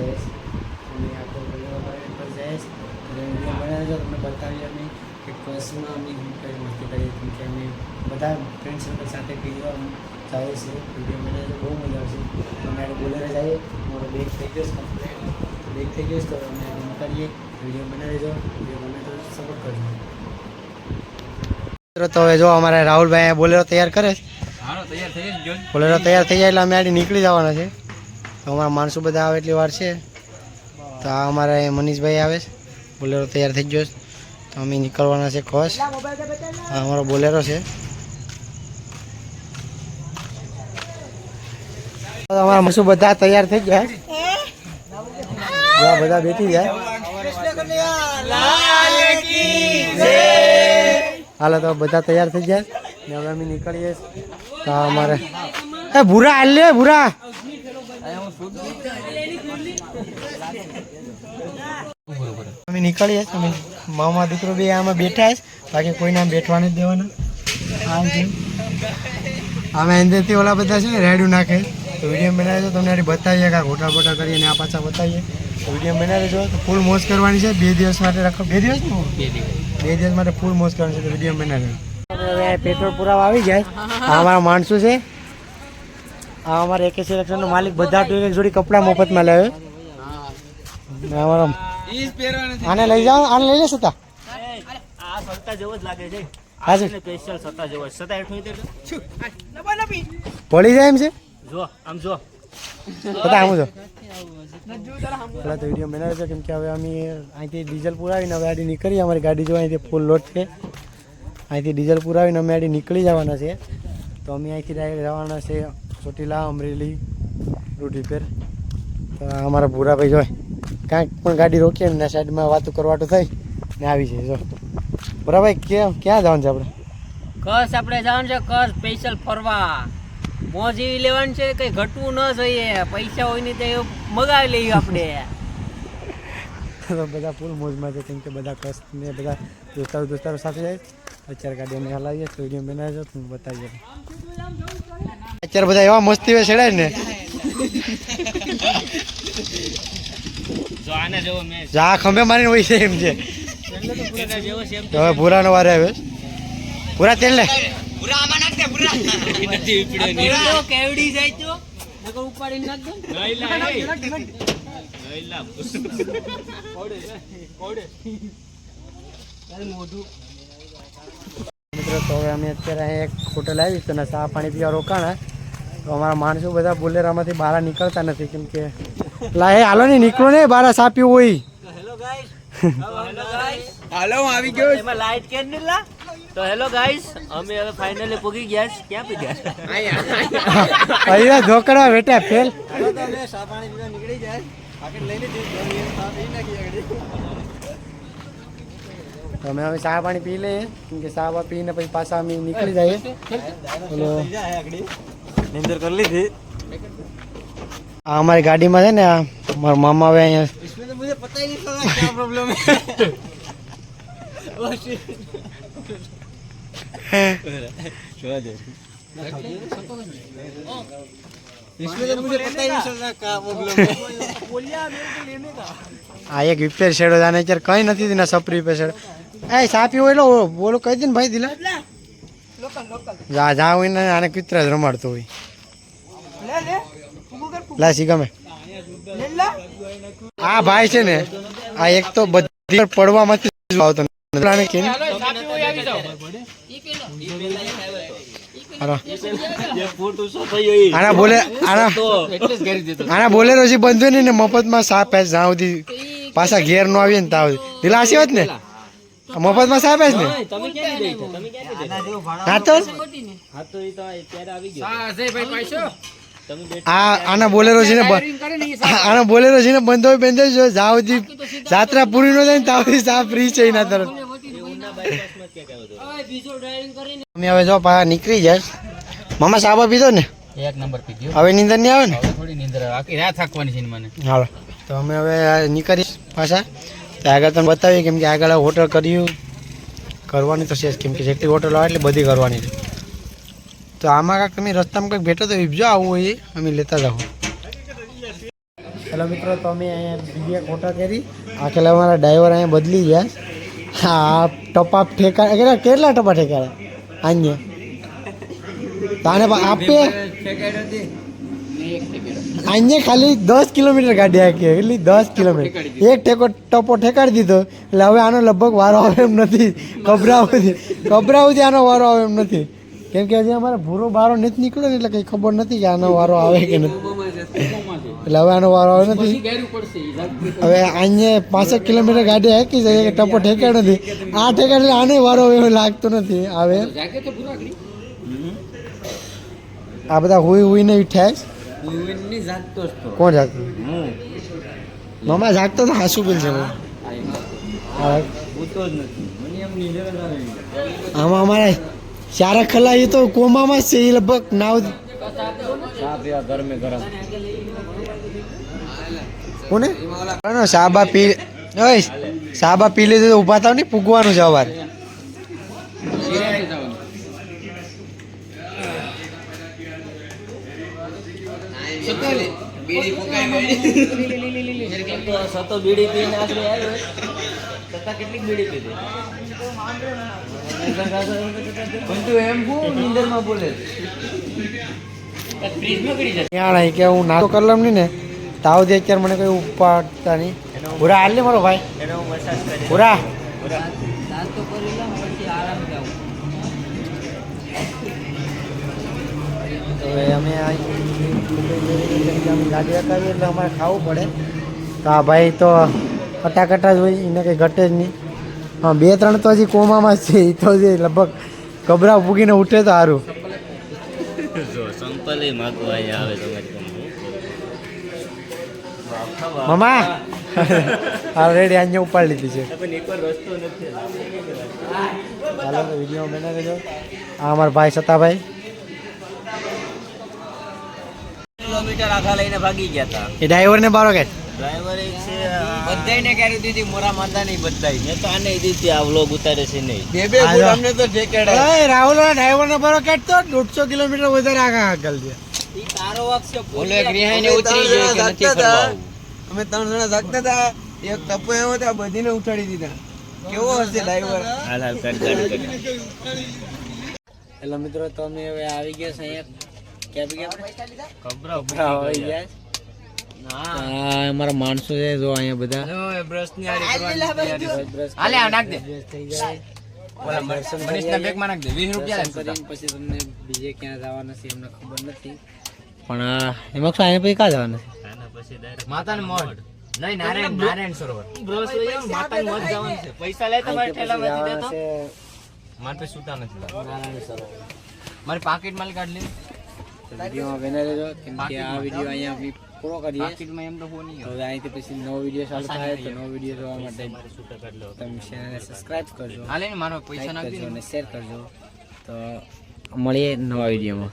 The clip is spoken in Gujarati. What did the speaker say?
અમે જઈશ અને આખો પરિવાર ખર્ચ જઈશ એટલે વીડિયો બનાવ્યો તમને બતાવીએ અમે કે કચ્છમાં અમે કઈ મસ્તી કરીએ કેમ કે અમે બધા ફ્રેન્ડ સર્કલ સાથે પીવા જઈએ છીએ વીડિયો બનાવી બહુ મજા આવશે. અમે બોલેરે જઈએ મારો બેગ થઈ ગયો કમ્પ્લેટ બેગ થઈ ગયો તો અમે કરીએ વીડિયો બનાવી દો વીડિયો બને તો સપોર્ટ કરજો. તો હવે જો અમારે રાહુલભાઈ બોલેરો તૈયાર કરે છે. તૈયાર થઈ ગયો બોલેરો તૈયાર થઈ જાય એટલે અમે આડી નીકળી જવાના છે. તો અમારા માણસો બધા આવે એટલી વાર છે. તો આ અમારા મનીષભાઈ આવે છે. બોલેરો તૈયાર થઈ ગયો છે. તો અમે નીકળવાના છે ખોશ. આ અમારો બોલેરો છે. અમારા માણસો બધા તૈયાર થઈ ગયા. બધા બધા બેઠી જાય હાલો તો બધા તૈયાર થઈ જાય ને હવે અમે નીકળીએ તો અમારે એ ભૂરા, હાલ લે ભૂરા. અમે નીકળીએ અમે મામા દીકરો બે આમાં બેઠા છે. બાકી કોઈને આમ બેઠવા નથી દેવાના. આમ અમે અંદરથી ઓલા બધા છે ને રેડું નાખે. તો વીડિયો બનાવી તો તમને બતાવીએ કાં ખોટા બોટા કરીએ ને આ પાછા બતાવીએ. તો વીડિયો બનાવી જો. તો ફૂલ મોજ કરવાની છે. બે દિવસ માટે રાખો. બે દિવસ ને? બે દિવસ. માટે ફૂલ મોજ કરવાની છે. તો વીડિયો બનાવી હવે પેટ્રોલ પુરાવા આવી જાય. અમારા માણસો છે. આ અમારે એકે સિલેક્શનનો માલિક બધા ટુ એક જોડી કપડાં મફતમાં લાવ્યો ને અમારો આને લઈ જાઓ, આને લઈ જશો તા સત્તા. જેવો પડી જાય એમ છે? જો આમ જો. બધા તો વીડિયો બનાવ્યો છે, કેમ હવે અમે અહીંથી ડીઝલ પુરાવીને હવે આડી નીકળીએ. અમારી ગાડી જો અહીંથી ફૂલ લોડ છે. અહીંથી ડીઝલ પુરાવીને અમે આડી નીકળી જવાના છે. તો અમે અહીંથી ડાયરેક્ટ જવાના છે. ચોટીલા અમરેલી રૂટ રિપેર તો અમારા ભૂરાભાઈ જોય કાંઈક પણ ગાડી રોકીએ ને સાઈડમાં વાતો કરવાટું થઈ ને આવી છે જો. ભૂરાભાઈ ક્યાં ક્યાં જવાનું છે આપણે? કસ આપણે જવાનું છે? કસ સ્પેશિયલ ફરવા. મોજ એવી લેવાની છે કંઈ ઘટવું ન જોઈએ. પૈસા હોય ને તે મગાવી લઈએ આપણે. તો બધા ફૂલ મોજમાં છે કેમ કે બધા કસ ને બધા દોસ્તારો દોસ્તારો સાથે જાય. અત્યારે ગાડી અમે હલાવીએ તો વીડિયો બનાવી તમને બતાવીએ. અત્યારે બધા એવા મસ્તી વે ચડાય ને. જો ખંભે મારીને હોય છે એમ છે. હવે ભૂરા નો. તો? ભૂરાનો વારે આવ્યો છે. ભૂરા તેલ લે. મિત્રો તો હવે અમે અત્યારે અહીં એક હોટલ આવી ને ચા પાણી પીવા રોકાણા. તો અમારા માણસો બધા બોલેરામાંથી બહાર નીકળતા નથી કેમ કે લા એ હાલો ને નીકળો ને બહાર સાપ્યું હોય. Hello guys. હાલો આવી ગયો એમાં લાઈટ કેમ નહીં લા? તો હેલો ગાઈસ અમે હવે ફાઇનલી પૂગી ગયા છે ક્યાં પી ગયા અહીંયા. ઢોકળા બેઠા ફેલ. તો અમે હવે ચા પાણી પી લઈએ કેમ કે ચા પીને પછી પાછા અમે નીકળી જઈએ. નિંદર કરી લીધી. આ અમારી ગાડીમાં છે ને આ મારા મામા આવે અહીંયા પ્રોબ્લેમ આ એક વિપેર શેડો જાને કઈ નથી સપ રિપેર શેડો. એ સાપી હોય બોલો કહી દે ને ભાઈ દિલા જા હોય ને આને કુતરા જ રમાડતો હોય. લા સી ગમે. આ ભાઈ છે ને આ એક તો બધી પડવામાંથી આવતો આને બોલે આના આના બોલેરો જે બંધ ને મફતમાં સાપ જ્યાં સુધી પાછા ઘેર નો આવીએ ને ત્યાં દિલાસી હોત ને? મફતમાં સાપ જ ને? તમે ક્યાં ગઈ તમે ક્યાં ગઈ હા તો? હા તો એ તો ત્યારે આવી ગયો. હા અજયભાઈ પાછો આ આના બોલેરો છે ને બ- કરે ને આના બોલેરો છે ને બંધ હોય બંધ જો જ્યાં જાત્રા પૂરી ન થાય ને ત્યાં સુધી ફ્રી છે એના તરફ. અમે હવે જો પાછા નીકળી જાય. મામા સાબા પીધો ને? એક નંબર પી હવે નીંદર નહીં આવે ને? થોડી નીંદર આખી રાત થાકવાની છે મને. હાલો. તો અમે હવે નીકળી પાછા. તો આગળ તમને બતાવીએ કેમ કે આગળ હોટલ કર્યું. કરવાની તો છે જ કેમ કે જેટલી હોટલ આવે એટલે બધી કરવાની તો આમાં કાંઈક તમે રસ્તામાં કંઈક ભેટો તો જો આવું હોય એ અમે લેતા જાઓ. હેલો મિત્રો તો અમે અહીંયા બીજી એક હોટલ કરી. આખેલા અમારા ડ્રાઈવર અહીંયા બદલી ગયા. હા ટપા ઠેકા કેટલા કેટલા ટપા ઠેકાયા અહીંયા. તાને પણ આપે ખાલી દસ કિલોમીટર ગાડી હાકી એટલી દસ કિલોમીટર. એક ટેકો ટપો ઠેકાડી દીધો. એટલે હવે આનો લગભગ વારો આવે એમ નથી. ગભરાવથી. ગભરાવથી આનો વારો આવે એમ નથી. કેમ કે હજી અમારે ભૂરો બારો નથી નીકળ્યો ને એટલે કંઈ ખબર નથી કે આનો વારો આવે કે નથી. એટલે હવે આનો વારો આવે નથી. હવે અહીંયા પાસઠ કિલોમીટર ગાડી હાકી છે કે ટપો ઠેકાડ્યો નથી. આ ઠેકાડ એટલે આને વારો એવું લાગતો નથી. આવે. આ બધા હુઈ હુઈને કોણ જાગતું મામા જાગતો તો હાસુ બિલ છે. આમાં અમારે ચારે ખલા એ તો કોમામાં છે એ લગભગ નાવ કોને? સાબા પી સાબા પી લીધું ઊભા થાવ ને પૂગવાનું છે અવાર સતો બીડી પીને આશરે આવ્યો તથા કેટલીક બીડી પીધી. એમ હું નિંદરમાં બોલે નહીં કે હું નાસ્તો કરલમ નહીં ને તાવ દે અત્યારે મને કઈ ઉપાડતા નહીં. ભૂરા હાલ ને મારો ભાઈ. ભૂરા હું મસાજ કરી. પૂરા નાસ્તો કરી લઉં પછી આરામ જાઉં. હવે અમે આ ગાડી હકાવી એટલે અમારે ખાવું પડે. તો આ ભાઈ તો ફટાકટા જ હોય એને કંઈ ઘટે જ નહીં. હા બે ત્રણ તો હજી કોમામાં છે એ તો જે લગભગ ગભરાવ ભૂગીને ઉઠે તો સારું મમા ઓલરેડી અહીંયા ઉપાડી લીધી છે. તો વીડિયો બનાવી આ અમારા ભાઈ સતાભાઈ. કિલોમીટર આખા લઈને ભાગી ગયા હતા. એ ડ્રાઈવરને બારો કે? ડ્રાઈવર એક છે બધાને કરી દીધી મોરા માંદા નહીં બધાય. મેં તો આને દીધી આ વ્લોગ ઉતારે છે નહીં. બે બે. અમને તો ઠેકેડા ઓય રાહુલ ડ્રાઈવરને બારો કેટ તો 150 કિલોમીટર વધારે આગળ આગળ છે. ઈ તારો વાક છે બોલે એક રિહાઈને ઉતરી ત્રણ કે જણા નથી જાગતા ફરવા. અમે ત્રણ જણા જાગતા હતા. એક ટપો એવો હતો બધીને ઉઠાડી દીધા. કેવો હશે ડ્રાઈવર હાલ હાલ કર કરી મિત્રો તમે હવે આવી ગયા છે અહીંયા. અમારા માણસો છે જો અહીંયા બધા. બ્રશની હાલે નાખ દે. મનીષના બેગમાં નાખ દે. 20 રૂપિયા પછી તમને બીજે ક્યાં જવાના છે એમને ખબર નથી. પણ આ એમાં શું અહીંયા પછી ક્યાં જવાના છે? આના પછી direct માતાનું મઢ. નહીં નારાયણ નારાયણ સરોવર. આવો, માતાનું જવાનું છે. પૈસા લે તમારે ઠેલામાંથી દેતો. મારે તો સુતા નથી નારાયણ સરોવર. મારી પાકીટ માલ કાઢ લે. વિડીયોમાં બને રહેજો કેમ કે આ વીડિયો અહીંયા અમે પૂરો કરીએ હવે અહીંથી પછી નવો વીડિયો ચાલુ થાય તો નવો વીડિયો જોવા માટે છૂટા કાઢ લો. તમે ચેનલને સબસ્ક્રાઇબ કરજો. હાલે મારો પૈસા નાખજો અને શેર કરજો. તો મળીએ નવા વિડીયોમાં